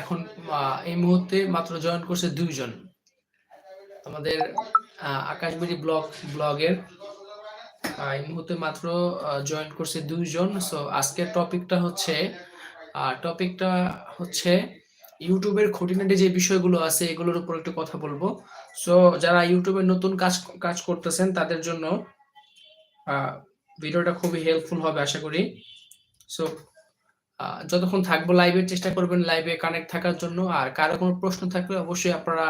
এখন এই মুহূর্তে মাত্র জয়েন করছে দুইজন। আমাদের আকাশবাড়ি ব্লগ, ব্লগের এই মুহূর্তে মাত্র জয়েন করছে দুইজন। সো আজকের টপিকটা হচ্ছে টপিকটা হচ্ছে ইউটিউবের খুঁটিনাটি যে বিষয়গুলো আছে, এগুলোর উপর একটু কথা বলব। সো যারা ইউটিউবে নতুন কাজ কাজ করতেছেন, তাদের জন্য ভিডিওটা খুবই হেল্পফুল হবে, আশা করি। সো যতক্ষণ থাকব লাইভের চেষ্টা করবেন লাইভে কানেক্ট থাকার জন্য। আর কারও কোনো প্রশ্ন থাকলে অবশ্যই আপনারা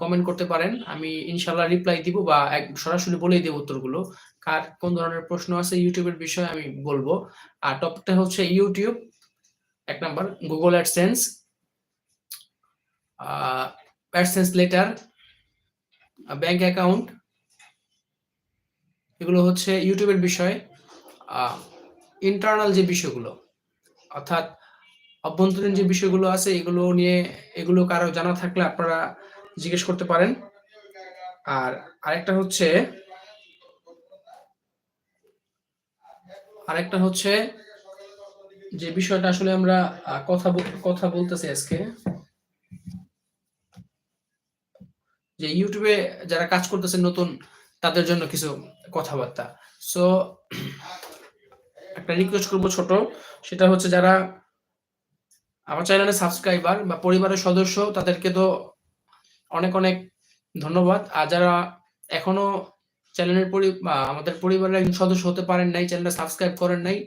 কমেন্ট করতে পারেন। আমি ইনশাল্লাহ রিপ্লাই দিব বা সরাসরি বলেই দেব উত্তরগুলো। কার কোন ধরনের প্রশ্ন আছে ইউটিউবের বিষয়ে আমি বলব। আর টপিকটা হচ্ছে ইউটিউব, এক number Google AdSense AdSense letter bank account এগুলো হচ্ছে ইউটিউবের বিষয়। ইন্টারনাল যে বিষয়গুলো অর্থাৎ অভ্যন্তরীণ যে বিষয়গুলো আছে, এগুলো নিয়ে, এগুলো কারও জানা থাকলে আপনারা জিজ্ঞেস করতে পারেন। আর আরেকটা হচ্ছে আরেকটা হচ্ছে যে বিষয়টা আসলে আমরা কথা কথা বলতেছি আজকে। যে ইউটিউবে যারা কাজ করতেছে নতুন, তাদের জন্য কিছু কথাবার্তা। সো একটা রিকোয়েস্ট করব ছোট। সেটা হচ্ছে যারা আমার চ্যানেলের সাবস্ক্রাইবার বা পরিবারের সদস্য, তাদেরকে তো অনেক অনেক ধন্যবাদ। আর যারা এখনও চ্যানেলের পরি আমাদের পরিবারের একজন সদস্য হতে পারেন নাই চ্যানেলটা সাবস্ক্রাইব করেন নাই,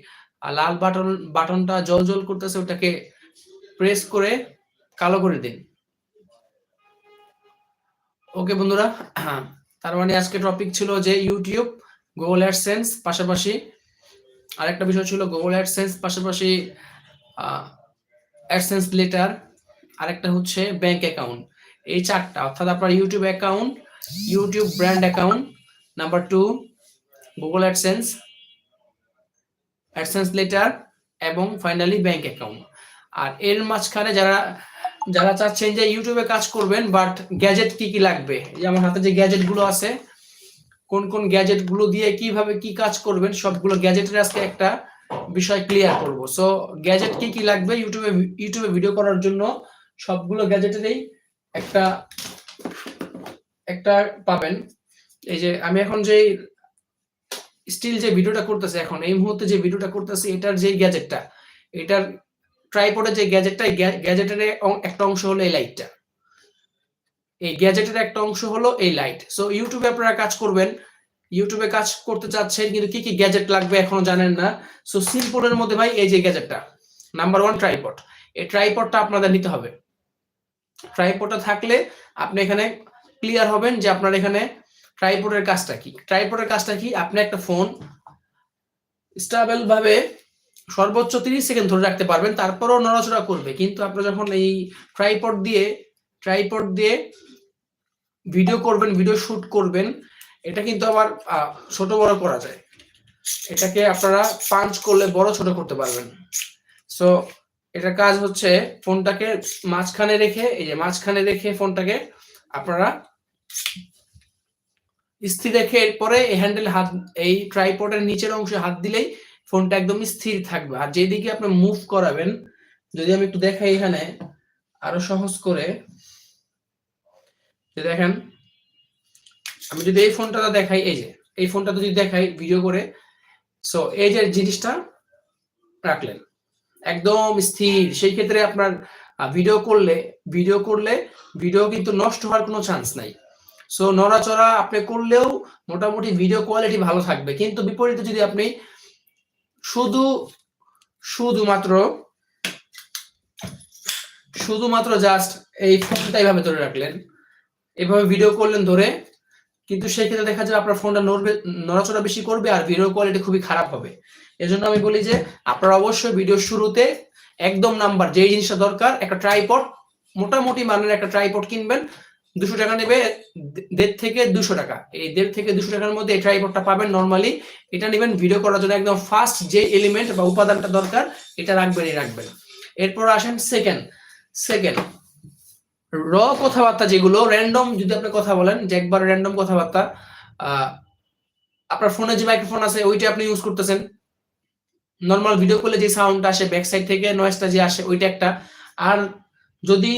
আর লাল বাটন, বাটনটা জল জল করতেছে, ওটাকে প্রেস করে কালো করে দিন। ওকে বন্ধুরা, তার মানে আজকে টপিক ছিল যে ইউটিউব গুগল অ্যাডসেন্স পাশাপাশি আরেকটা বিষয় ছিল গুগল অ্যাডসেন্স পাশাপাশি অ্যাডসেন্স লেটার আরেকটা হচ্ছে ব্যাংক অ্যাকাউন্ট এই চারটা, অর্থাৎ আপনার YouTube account YouTube brand account number two Google AdSense AdSense letter এবং ফাইনালি ব্যাংক অ্যাকাউন্ট আর এর মাঝখানে যারা যারা চাচ্ছেন যে ইউটিউবে কাজ করবেন বাট গ্যাজেট কি কি লাগবে? এই যে আমার হাতে যে গ্যাজেটগুলো আছে কোন কোন গ্যাজেটগুলো দিয়ে কীভাবে কি কাজ করবেন, সবগুলো গ্যাজেটের আজকে একটা বিষয় ক্লিয়ার করব। সো গ্যাজেট কি কি লাগবে? ইউটিউবে ইউটিউবে ভিডিও করার জন্য সবগুলো গ্যাজেটেরই একটা একটা পাবেন। এই যে, আমি এখন যে স্টিল যে ভিডিওটা করতেছে এখন, এই মুহূর্তে যে ভিডিওটা করতেছি, এটার যে গ্যাজেটটা এটার ট্রাইপডের যে গ্যাজেটটা গ্যাজেটের একটা অংশ হলো এই লাইটটা এই গ্যাজেটের একটা অংশ হলো এই লাইট সো ইউটিউবে আপনারা কাজ করবেন। ইউটিউবে কাজ করতে চাচ্ছেন, কিন্তু কি কি গ্যাজেট লাগবে এখনও জানেন না। সো সিম্পলের মধ্যে ভাই এই যে গ্যাজেটটা নাম্বার ওয়ান ট্রাইপড এই ট্রাইপডটা আপনাদের নিতে হবে। ট্রাইপডটা থাকলে আপনি এখানে ক্লিয়ার হবেন যে আপনার এখানে ট্রাইপডের কাজটা কি। ট্রাইপডের কাজটা কি? আপনি একটা ফোন স্টেবল ভাবে সর্বোচ্চ 30 সেকেন্ড ধরে রাখতে পারবেন, তারপরও নড়াচড়া করবে। কিন্তু আপনি যখন এই ট্রাইপড দিয়ে ট্রাইপড দিয়ে ভিডিও করবেন ভিডিও শুট করবেন। এটা কিন্তু আবার ছোট বড় করা যায়। এটাকে আপনারা পাঞ্চ করলে বড়, ছোট করতে পারবেন। সো এটা কাজ হচ্ছে ফোনটাকে মাঝখানে রেখে, এই যে মাঝখানে রেখে ফোনটাকে আপনারা স্থির রেখে এরপরে এই হ্যান্ডেল হাত, এই ট্রাইপডের নিচের অংশে হাত দিলেই ফোনটা একদম স্থির থাকবে। আর যেদিকে আপনি মুভ করাবেন, যদি আমি একটু দেখাই এখানে, আরও সহজ করে যে দেখেন, আমি যদি এই ফোনটা দেখাই, এই যে, এই ফোনটা যদি দেখাই ভিডিও করে সো এই যে জিনিসটা রাখলেন, একদম স্থির। সেই ক্ষেত্রে আপনার ভিডিও করলে ভিডিও করলে ভিডিও কিন্তু নষ্ট হওয়ার কোনো চান্স নাই। সো নড়াচড়া আপনি করলেও মোটামুটি ভিডিও কোয়ালিটি ভালো থাকবে। কিন্তু বিপরীতে যদি আপনি শুধু, শুধুমাত্র শুধুমাত্র জাস্ট এই ফোনটা এইভাবে ধরে রাখলেন এভাবে ভিডিও করলেন ধরে, কিন্তু সেই ক্ষেত্রে দেখা যাবে আপনার ফোনটা নড়বে, নড়াচড়া বেশি করবে আর ভিডিও কোয়ালিটি খুবই খারাপ হবে। এজন্য আমি বলি যে, আপনারা অবশ্যই ভিডিও শুরুতে একদম নাম্বার যেই জিনিসটা দরকার, একটা ট্রাইপড মোটামুটি মানের একটা ট্রাইপড কিনবেন, দুশো টাকা নেবে দেড় থেকে দুশো টাকা। এই দেড় থেকে দুশো টাকার মধ্যে এই ট্রাইপডটা পাবেন নর্মালি এটা নেবেন ভিডিও করার জন্য একদম ফার্স্ট যে এলিমেন্ট বা উপাদানটা দরকার, এটা রাখবেনই রাখবেন। এরপর আসেন সেকেন্ড সেকেন্ড র কথাবার্তা যেগুলো র্যান্ডম যদি আপনি কথা বলেন, যে একবার র্যান্ডম কথাবার্তা আপনার ফোনে যে মাইক্রোফোন আছে, ওইটা আপনি ইউজ করতেছেন। নর্মাল ভিডিও করলে যে সাউন্ড আসে ব্যাক সাইড থেকে নয়েজটা যে আসে, ওইটা একটা। আর যদি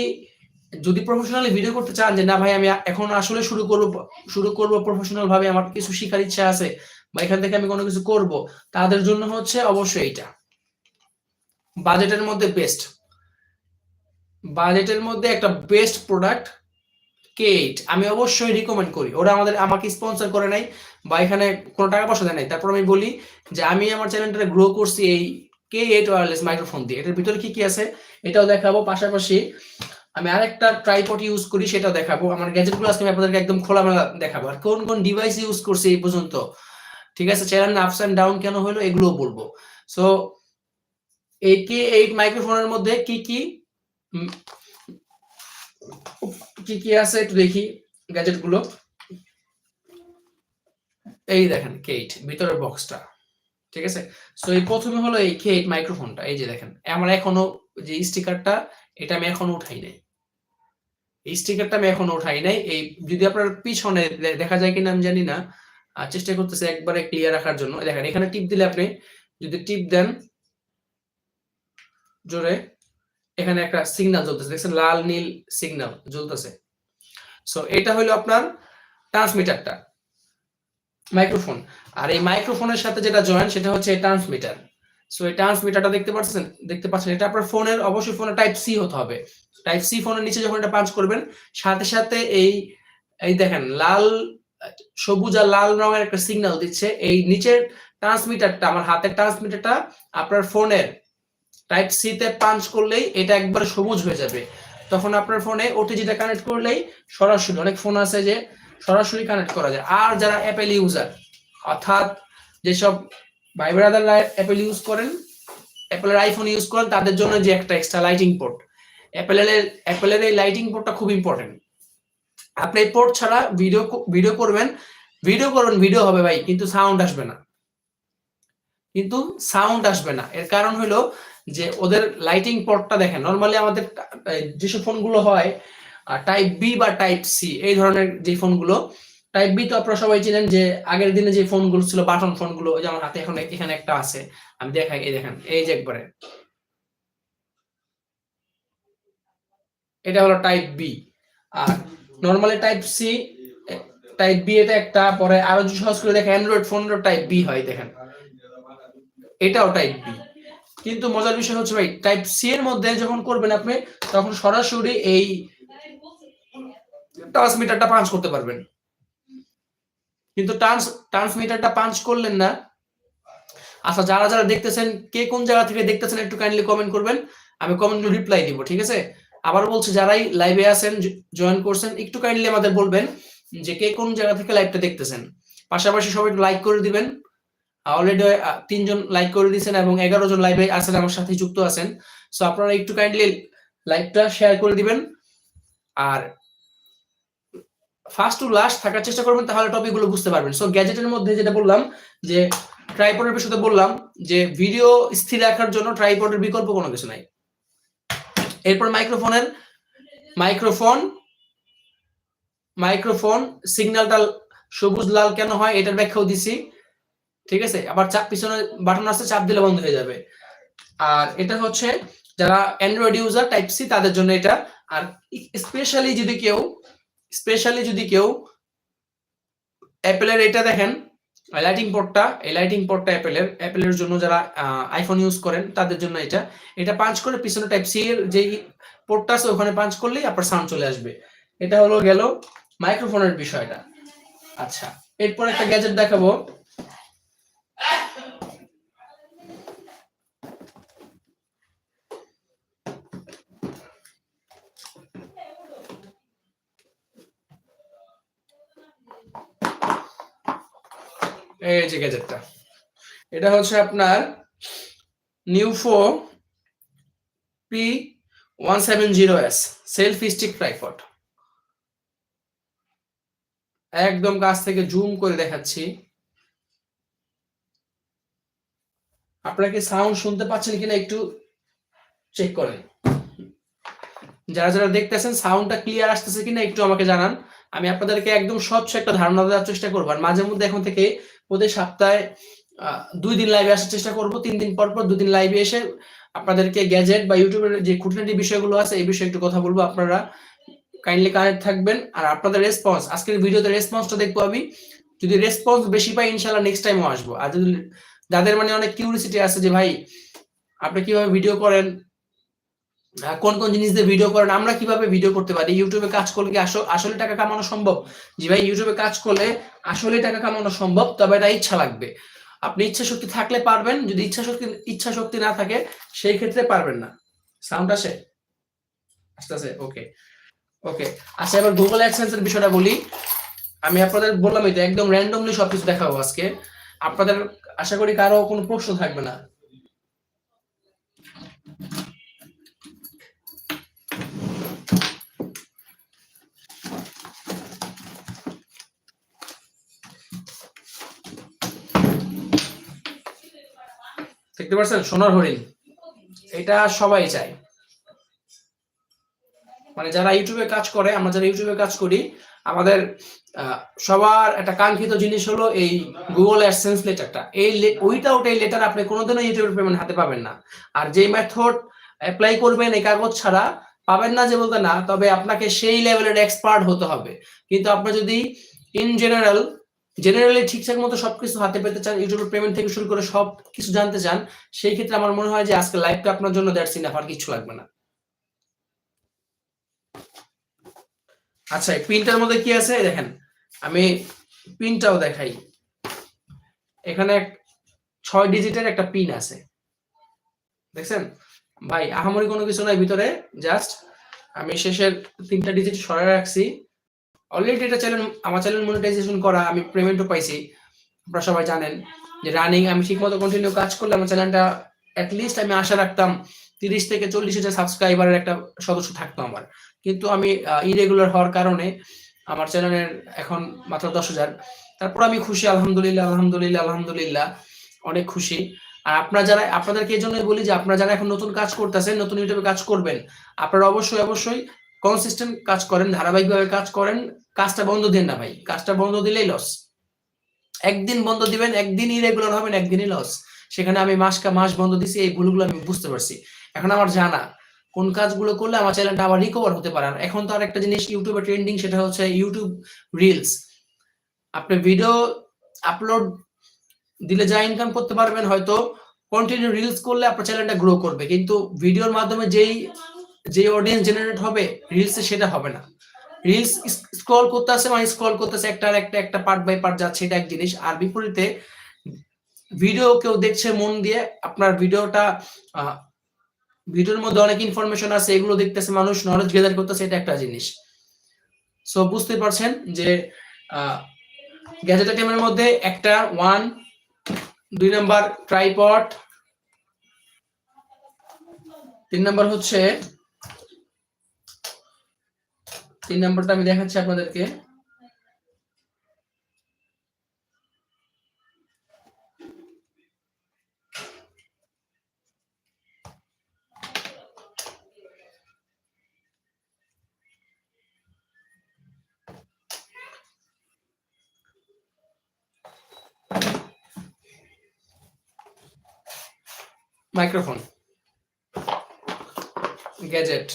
যদি প্রফেশনালি ভিডিও করতে চান যে, না ভাই, আমি এখন আসলে শুরু করব শুরু করব প্রফেশনাল ভাবে, আমার কিছু শেখার ইচ্ছা আছে, বা এখান থেকে আমি কোনো কিছু করব, তাদের জন্য হচ্ছে অবশ্যই এইটা। বাজেটের মধ্যে বেস্ট বাজেটের মধ্যে একটা বেস্ট প্রোডাক্ট কে এইট আমি অবশ্যই রিকমেন্ড করি। ওরা আমাদের, আমাকে স্পন্সর করে নাই বা এখানে কোনো টাকা পয়সা দেয় নাই। তারপর আমি বলি যে আমি আমার চ্যানেলটা গ্রো করছি এই কে এইট ওয়ারলেস মাইক্রোফোন দিয়ে। এটার ভিতরে কি কি আছে? এটাও দেখাবো। পাশাপাশি আমি আরেকটা ট্রাইপড ইউজ করি, সেটাও দেখাবো। আমার গ্যাজেটগুলো আজকে আমি আপনাদেরকে একদম খোলামেলা দেখাবো। আর কোন কোন ডিভাইস ইউজ করছি এই পর্যন্ত? ঠিক আছে চ্যানেল আপস অ্যান্ড ডাউন কেন হলো এগুলোও বলব। সো এই কে এইট মাইক্রোফোনের মধ্যে কি কি কি কি আছে একটু দেখি গ্যাজেটগুলো এই দেখেন কেইট ভিতরের বক্সটা ঠিক আছে? সো এই প্রথমে হলো এই কেইট মাইক্রোফোনটা এই যে দেখেন, আমার এখনও যে স্টিকারটা এটা আমি এখনও উঠাই নাই। এই স্টিকারটা আমি এখনও উঠাই নাই, এই যদি আপনার পিছনে দেখা যায় কিনা আমি জানি না চেষ্টা করতেছে একবারে ক্লিয়ার রাখার জন্য। দেখেন, এখানে টিপ দিলে আপনি যদি টিপ দেন, জোরে এখানে একটা সিগন্যাল জ্বলতেছে। দেখছেন, লাল, নীল সিগন্যাল জ্বলতেছে। সো এটা হলো আপনার ট্রান্সমিটারটা মাইক্রোফোন আর এই মাইক্রোফোনের সাথে যেটা জয়েন সেটা হচ্ছে ট্রান্সমিটার সো এই ট্রান্সমিটারটা দেখতে পাচ্ছেন দেখতে পাচ্ছেন, এটা আপনার ফোনের অবশ্যই ফোনে টাইপ সি হতে হবে। টাইপ সি ফোনের নিচে যখন এটা পাঞ্চ করবেন, সাথে সাথে এই এই দেখেন, লাল, সবুজ আর লাল রঙের একটা সিগন্যাল দিচ্ছে। এই নিচের ট্রান্সমিটারটা আমার হাতের ট্রান্সমিটারটা আপনার ফোনের টাইপ সি তে পাঞ্চ করলেই এটা একবার সবুজ হয়ে যাবে। তখন আপনার ফোনে ওটিজিটা কানেক্ট করলেই সরাসরি, অনেক ফোন আছে যে সরাসরি কানেক্ট করা যায়। আর যারা অ্যাপেল ইউজার অর্থাৎ যেসব ভাই অ্যাপেল ইউজ করেন অ্যাপেলের আইফোন ইউজ করেন, তাদের জন্য যে একটা এক্সট্রা লাইটিং পোর্ট অ্যাপেলের অ্যাপেলের এই লাইটিং পোর্টটা খুব ইম্পর্টেন্ট আপনি এই পোর্ট ছাড়া ভিডিও ভিডিও করবেন ভিডিও করবেন ভিডিও হবে ভাই, কিন্তু সাউন্ড আসবে না। কিন্তু সাউন্ড আসবে না। এর কারণ হলো যে ওদের লাইটিং পটটা দেখেন নর্মালি আমাদের যেসব ফোনগুলো হয় টাইপ বি বা টাইপ সি এই ধরনের যে ফোনগুলো টাইপ বি তো আপনারা সবাই চিনেন যে আগের দিনে যে ফোনগুলো ছিল, বাটন ফোনগুলো যে আমার হাতে এখন এখানে একটা আছে, আমি দেখাই, এই দেখেন, এই যে একবারে। এটা হলো টাইপ বি আর normally type C type B এটা একটা, পরে আরও সহজ করে দেখেন অ্যান্ড্রয়েড ফোনেরও টাইপ বি হয়, দেখেন। এটাও টাইপ বি কিন্তু মজার বিষয় হচ্ছে, ভাই টাইপ সি এর মধ্যে যখন করবেন আপনি, তখন সরাসরি এই ট্রান্সমিটারটা পাঞ্চ করতে পারবেন। কিন্তু ট্রান্স ট্রান্সমিটারটা পাঞ্চ করলেন না। আচ্ছা যারা যারা দেখতেছেন, কে কোন জায়গা থেকে দেখতেছেন, একটু কাইন্ডলি কমেন্ট করবেন। আমি কমেন্ট রিপ্লাই দিব, ঠিক আছে? আবার বলছি, যারাই লাইভে আছেন জয়েন করছেন, একটু কাইন্ডলি আমাদের বলবেন যে কে কোন জায়গা থেকে লাইভটা দেখতেছেন। পাশাপাশি সবাই লাইক করে দিবেন। অলরেডি তিনজন লাইক করে দিয়েছেন এবং এগারো জন লাইভে আছেন, আমার সাথে যুক্ত আছেন। সো আপনারা একটু কাইন্ডলি লাইভটা শেয়ার করে দিবেন। আর ফার্স্ট টু লাস্ট থাকার চেষ্টা করবেন, তাহলে টপিকগুলো বুঝতে পারবেন। সো গ্যাজেটের মধ্যে যেটা বললাম, যে ট্রাইপডের বিষয়ে বললাম, যে ভিডিও স্থির রাখার জন্য ট্রাইপডের বিকল্প কোনো কিছু নাই। এরপর মাইক্রোফোনের মাইক্রোফোন মাইক্রোফোন সিগন্যালটা সবুজ, লাল কেন হয়, এটার ব্যাখ্যাও দিছি। ঠিক আছে? আবার চাপ পিছনে বাটন আছে চাপ দিলে বন্ধ হয়ে যাবে। আর এটা হচ্ছে যারা অ্যান্ড্রয়েড ইউজার টাইপ সি তাদের জন্য এটা। আর স্পেশালি যদি কেউ স্পেশালি যদি কেউ অ্যাপেলের এটা দেখেন লাইটিং পোর্টটা এই লাইটিং পোর্টটা অ্যাপেলের অ্যাপেলের জন্য যারা আইফোন ইউজ করেন, তাদের জন্য এটা। এটা পাঞ্চ করে পিছনে টাইপ সি এর যে পোর্টটা আছে, ওখানে পাঞ্চ করলেই আপনার সাউন্ড চলে আসবে। এটা হলো গেল মাইক্রোফোনের বিষয়টা। আচ্ছা এরপর একটা গ্যাজেট দেখাবো। এই যে গ্যাজেটটা এটা হচ্ছে আপনার নিউফো P one seven zero S selfie stick একদম কাছ থেকে জুম করে দেখাচ্ছি। আপনারা কি সাউন্ড শুনতে পাচ্ছেন কিনা একটু চেক করেন। যারা যারা দেখতেছেন সাউন্ডটা ক্লিয়ার আসতেছে কিনা একটু আমাকে জানান। আমি আপনাদেরকে একদম স্বচ্ছ একটা ধারণা দেওয়ার চেষ্টা করব। আর মাঝে মধ্যে এখন থেকে প্রতি সপ্তাহে দুই দিন লাইভে আসার চেষ্টা করব। তিন দিন পর পর দুদিন লাইভে এসে আপনাদেরকে গ্যাজেট বা ইউটিউবের যে খুঁটিনাটি বিষয়গুলো আছে, এই বিষয়ে একটু কথা বলব। আপনারা কাইন্ডলি কানেক্ট থাকবেন। আর আপনাদের রেসপন্স আজকের ভিডিওতে রেসপন্সটা দেখব আমি। যদি রেসপন্স বেশি পাই ইনশাল্লাহ নেক্সট টাইমও আসব। আর যদি যাদের মানে অনেক কিউরিসিটি আছে যে, ভাই, আপনি কীভাবে ভিডিও করেন? কোন কোন জিনিস দিয়ে ভিডিও করেন, আমরা কীভাবে ভিডিও করতে পারি? ইউটিউবে কাজ করলে কি আসলে টাকা কামানো সম্ভব? জি ভাই ইউটিউবে কাজ করলে আসলে টাকা কামানো সম্ভব, তবে এটা ইচ্ছা লাগবে। আপনি ইচ্ছা শক্তি থাকলে পারবেন, যদি ইচ্ছা শক্তি ইচ্ছা শক্তি না থাকে, সেই ক্ষেত্রে পারবেন না। সাউন্ড আসে? আসতেছে ওকে ওকে আচ্ছা এবার গুগল অ্যাডসেন্স এর বিষয়টা বলি। আমি আপনাদের বললাম এটা একদম র্যান্ডমলি সবকিছু দেখাবো আজকে। আপনাদের আশা করি কারও কোনো প্রশ্ন থাকবে না। দেখতে পাচ্ছেন? সোনার হরিণ। এটা সবাই চায়। মানে যারা ইউটিউবে কাজ করে, আমরা যারা ইউটিউবে কাজ করি, আমাদের সবার একটা কাঙ্ক্ষিত জিনিস হলো এই গুগল অ্যাডসেন্স লেটারটা এই ওইটা ওটাই লেটার আপনি কোনোদিনও ইউটিউবের পেমেন্ট হাতে পাবেন না। আর যেই মেথড অ্যাপ্লাই করবেন এই কাগজ ছাড়া, পাবেন না যে বলতে না, তবে আপনাকে সেই লেভেলের এক্সপার্ট হতে হবে। কিন্তু আপনি যদি ইন জেনারেল জেনারেলি ঠিকঠাক মতো সবকিছু হাতে পেতে চান, ইউটিউবের পেমেন্ট থেকে শুরু করে সব কিছু জানতে চান, সেই ক্ষেত্রে আমার মনে হয় যে আজকে লাইভটা আপনার জন্য দ্যাটস ইনাফ আর কিছু লাগবে না। আচ্ছা পিনটার মধ্যে কি আছে? দেখেন, আমি পিনটাও দেখাই। এখানে ছয় ডিজিটের একটা পিন আছে। দেখছেন? ভাই, আহামরি কোনো কিছু নাই ভিতরে জাস্ট আমি শেষের তিনটা ডিজিট সরাই রাখছি। অলরেডি এটা চ্যানেল আমার চ্যানেল মনিটাইজেশন করা, আমি পেমেন্টও পাইছি। আপনারা সবাই জানেন যে রানিং আমি ঠিকমতো কন্টিনিউ কাজ করলে আমার চ্যানেলটা অ্যাটলিস্ট আমি আশা রাখতাম তিরিশ থেকে চল্লিশ হাজার সাবস্ক্রাইবারের একটা সদস্য থাকতো আমার। কিন্তু আমি ইরেগুলার হওয়ার কারণে আমার চ্যানেলের এখন মাত্র দশ হাজার। তারপর আমি খুশি, আলহামদুলিল্লাহ আলহামদুলিল্লাহ আলহামদুলিল্লাহ, অনেক খুশি। আর আপনারা যারা, আপনাদেরকে এই জন্যই বলি যে আপনারা যারা এখন নতুন কাজ করতেছেন, নতুন ইউটিউবে কাজ করবেন, আপনারা অবশ্যই অবশ্যই কনসিস্টেন্ট কাজ করেন, ধারাবাহিকভাবে কাজ করেন, কাজটা বন্ধ দেন না ভাই। কাজটা বন্ধ দিলেই লস একদিন বন্ধ দিবেন, একদিন ইরেগুলার হবেন, একদিনই লস সেখানে আমি মাস কা মাস বন্ধ দিছি, এই ভুলগুলো আমি বুঝতে পারছি। এখন আমার জানা। কোন কাজগুলো করলে আমার চ্যানেলটা আবার রিকভার হতে পারে। এখন তো আর একটা জিনিস ইউটিউবে ট্রেন্ডিং সেটা হচ্ছে ইউটিউব রিলস আপনি ভিডিও আপলোড দিলে যা ইনকাম করতে পারবেন, হয়তো কন্টিনিউ রিলস করলে আপনার চ্যানেলটা গ্রো করবে। কিন্তু ভিডিওর মাধ্যমে যেই যে অডিয়েন্স জেনারেট হবে রিলসে সেটা হবে না। রিলস স্ক্রল করতে আসে মানে স্ক্রল করতেছে একটা একটা একটা পার্ট বাই পার্ট যাচ্ছে, এটা এক জিনিস। আর বিপরীতে ভিডিও কেউ দেখছে মন দিয়ে, আপনার ভিডিওটা ভিডিওর মধ্যে অনেক ইনফরমেশন আছে, এগুলো দেখতেছে মানুষ নলেজ গেদার করতেছে, এটা একটা জিনিস। সো বুঝতে পারছেন যে গ্যাজেট আইটেমের মধ্যে একটা ওয়ান দুই নাম্বার ট্রাইপড তিন নাম্বার হচ্ছে তিন নাম্বারটা আমি দেখাচ্ছি আপনাদেরকে। মাইক্রোফোন। গ্যাজেট।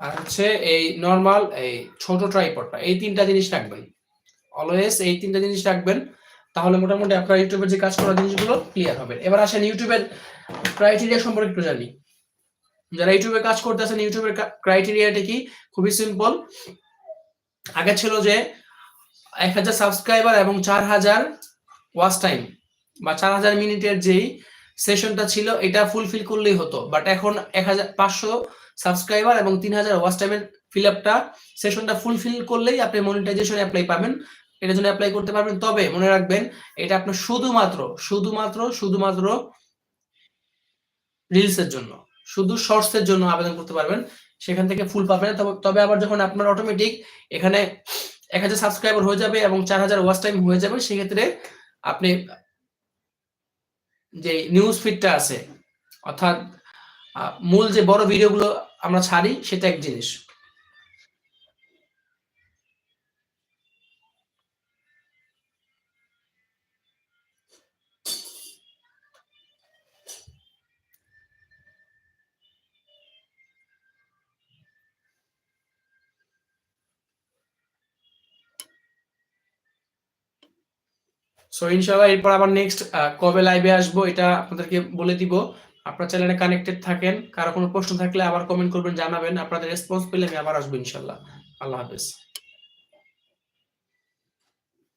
আর হচ্ছে এই নর্মাল এই ছোট ট্রাইপডটা এই তিনটা জিনিস রাখবেন। অলওয়েজ এই তিনটা জিনিস রাখবেন, তাহলে মোটামুটি আপনার ইউটিউবের যে কাজ করা জিনিসগুলো ক্লিয়ার হবে। এবার আসেন ইউটিউবের ক্রাইটেরিয়া সম্পর্কে একটু জানি। যারা ইউটিউবে কাজ করতেছেন ইউটিউবের ক্রাইটেরিয়াটা কি? খুবই সিম্পল আগে ছিল যে এক হাজার সাবস্ক্রাইবার এবং চার হাজার ওয়াচ টাইম বা চার হাজার মিনিটের যেই সেশনটা ছিল, এটা ফুলফিল করলেই হতো। বাট এখন এক হাজার পাঁচশো সাবস্ক্রাইবার এবং তিন হাজার ওয়াচ টাইমের ফিল আপটা সেশনটা ফুলফিল করলেই আপনি মনিটাইজেশন অ্যাপ্লাই পাবেন। এটার জন্য অ্যাপ্লাই করতে পারবেন। তবে মনে রাখবেন, এটা আপনার শুধুমাত্র শুধুমাত্র শুধুমাত্র রিলসের জন্য, শুধু শর্টসের জন্য আবেদন করতে পারবেন। সেখান থেকে ফুল পাবেন। তবে আবার যখন আপনার অটোমেটিক এখানে এক হাজার সাবস্ক্রাইবার হয়ে যাবে এবং চার হাজার ওয়াচ টাইম হয়ে যাবে, সেক্ষেত্রে আপনি যে নিউজ ফিডটা আছে, অর্থাৎ মূল যে বড় ভিডিওগুলো আমরা ছাড়ি, সেটা এক জিনিস। সো ইনশাআল্লাহ, এরপর আবার নেক্সট কবে লাইভে আসব, এটা আপনাদেরকে বলে দিব। আপনার চ্যানেলে কানেক্টেড থাকেন, কারও কোনো প্রশ্ন থাকলে আবার কমেন্ট করবেন, জানাবেন। আপনাদের রেসপন্স পেলে আমি আবার আসব ইনশাল্লাহ। আল্লাহ হাফেজ।